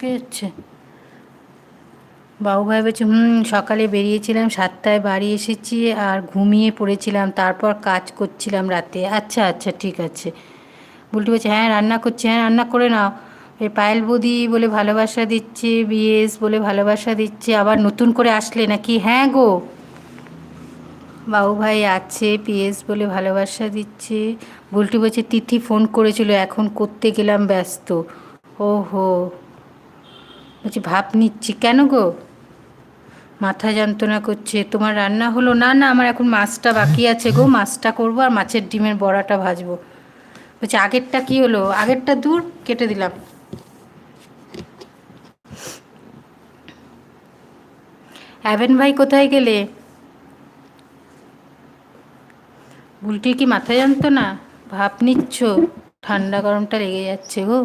কে হচ্ছে বাবু বলছে, হুম, সকালে বেরিয়েছিলাম, সাতটায় বাড়ি এসেছি আর ঘুমিয়ে পড়েছিলাম, তারপর কাজ করছিলাম রাতে। আচ্ছা আচ্ছা ঠিক আছে। বুলটি বলছে হ্যাঁ রান্না করছি হ্যাঁ রান্না করে নাও। এই পায়েল বৌদি বলে ভালোবাসা দিচ্ছে বিএস বলে ভালোবাসা দিচ্ছে, আবার নতুন করে আসলে নাকি? হ্যাঁ গো। বাবু ভাই আছে পিএস বলে ভালোবাসা দিচ্ছে। বুলটি বলছে, তিথি ফোন করেছিল, এখন করতে গেলাম ব্যস্ত। ও হো বলছি ভাব নিচ্ছি কেন গো? মাথা যন্ত্রণা করছে, তোমার রান্না হলো? না না, আমার এখন মাছটা বাকি আছে গো, মাছটা করব আর মাছের ডিমের বড়াটা ভাজবো। বলছি, আগেরটা কি হলো? আগেরটা দূর কেটে দিলাম। অ্যাভেন ভাই কোথায় গেলে? উল্টে কি মাথা না ভাব নিচ্ছ? ঠান্ডা গরমটা লেগে যাচ্ছে গো।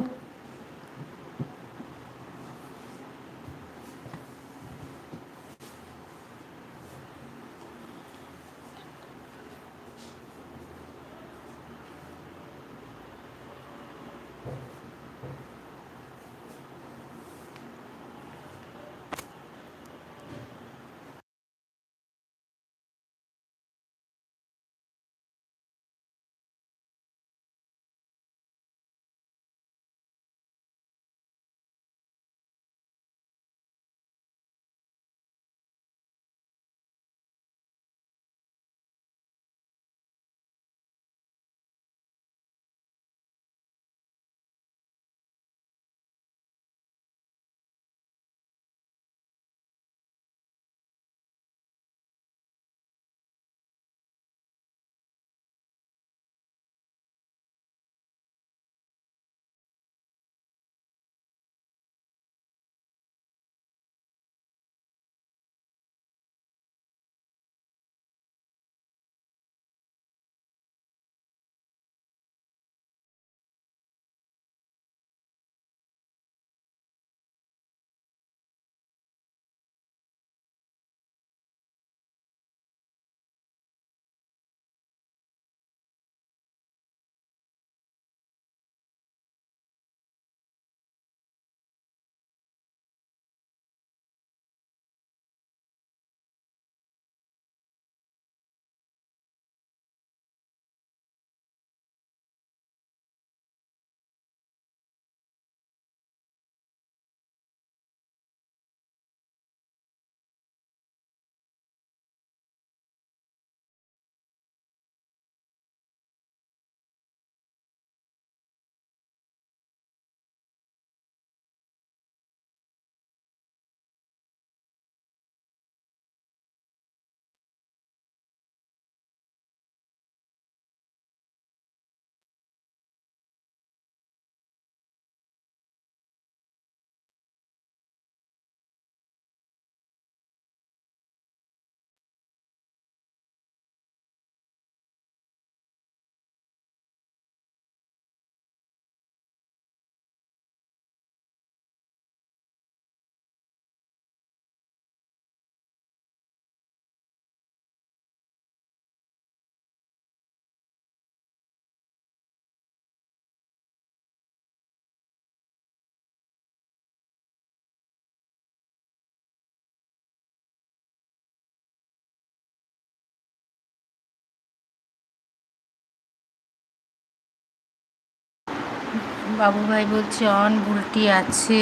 বাবু ভাই বলছে অন বুলটি আছে।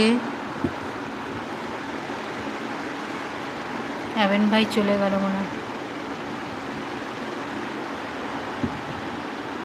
অ্যাভেন ভাই চলে গেল মনে হয়।